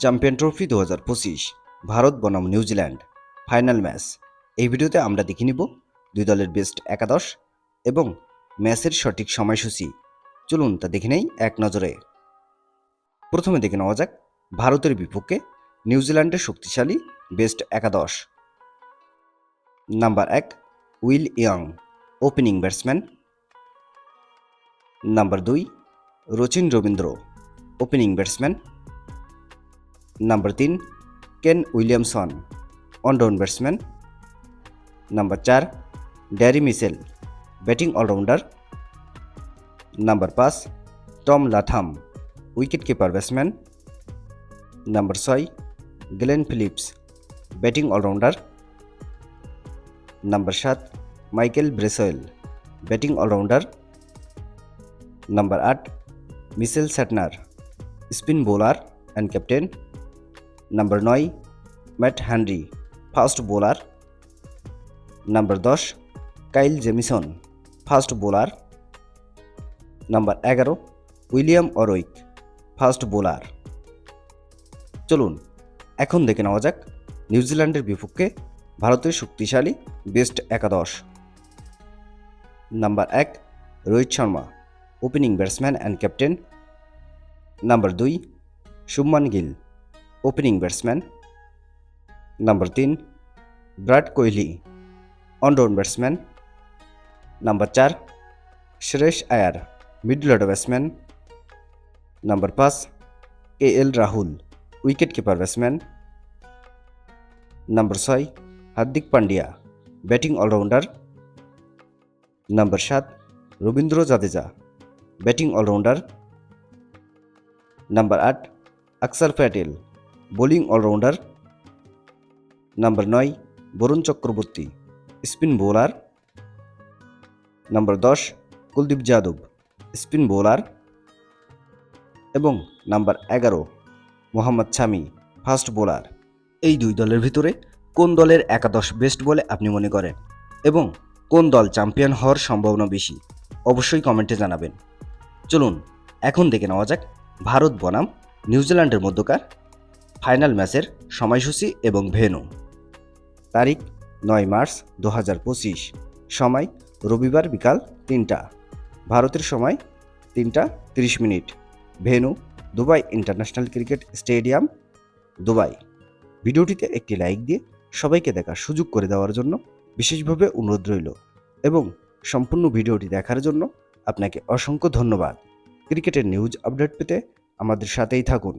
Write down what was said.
Champion trophy দু হাজার পঁচিশ, ভারত বনাম নিউজিল্যান্ড ফাইনাল ম্যাচ। এই ভিডিওতে আমরা দেখে নিব দুই দলের বেস্ট একাদশ এবং ম্যাচের সঠিক সময়সূচি। চলুন তা দেখে নেই এক নজরে। প্রথমে দেখে নেওয়া যাক ভারতের বিপক্ষে নিউজিল্যান্ডের শক্তিশালী বেস্ট একাদশ। নাম্বার এক, Will Young, opening batsman. Number দুই, Rachin Ravindra, opening batsman. Number তিন Ken Williamson one down batsman number চার Daryl Mitchell batting allrounder number পাঁচ Tom Latham wicket keeper batsman number ছয় Glenn Phillips batting allrounder number সাত Michael Bracewell batting allrounder number আট Mitchell Santner spin bowler and captain number নয়, Matt Henry, fast bowler. Number দশ, Kyle Jamieson, fast bowler. Number এগারো, William O'Rourke fast bowler. চলুন, এখন দেখে নেওয়া যাক নিউজিল্যান্ডের বিপক্ষে ভারতের শক্তিশালী বেস্ট একাদশ। নাম্বার এক, Rohit Sharma, opening batsman and captain. Number দুই, Shubman Gill. Opening batsman number তিন Virat Kohli one down batsman number চার Shreyas Iyer middle order batsman number পাঁচ A L Rahul wicket keeper batsman number ছয় Hardik Pandya batting allrounder number সাত Ravindra Jadeja batting allrounder number আট Axar Patel bowling allrounder number নয় Varun Chakravarthy, spin bowler number দশ Kuldeep Yadav, spin bowler এবং number এগারো মোহাম্মদ শামি, fast bowler. এই দুই দলের ভিতরে কোন দলের একাদশ বেস্ট বলে আপনি মনে করেন এবং কোন দল চ্যাম্পিয়ন হওয়ার সম্ভাবনা বেশি, অবশ্যই কমেন্টে জানাবেন। চলুন, এখন দেখে নেওয়া যাক ভারত বনাম নিউজিল্যান্ডের মধ্যকার ফাইনাল ম্যাচের সময়সূচি এবং ভেনু তারিখ নয় মার্চ দু হাজার পঁচিশ। সময় রবিবার বিকাল তিনটা। ভারতের সময় তিনটা তিরিশ minute. Venue Dubai international cricket stadium, Dubai. ভিডিওটিতে একটি লাইক দিয়ে সবাইকে দেখার সুযোগ করে দেওয়ার জন্য বিশেষভাবে অনুরোধ রইল এবং সম্পূর্ণ ভিডিওটি দেখার জন্য আপনাকে অসংখ্য ধন্যবাদ। ক্রিকেটের নিউজ আপডেট পেতে আমাদের সাথেই থাকুন।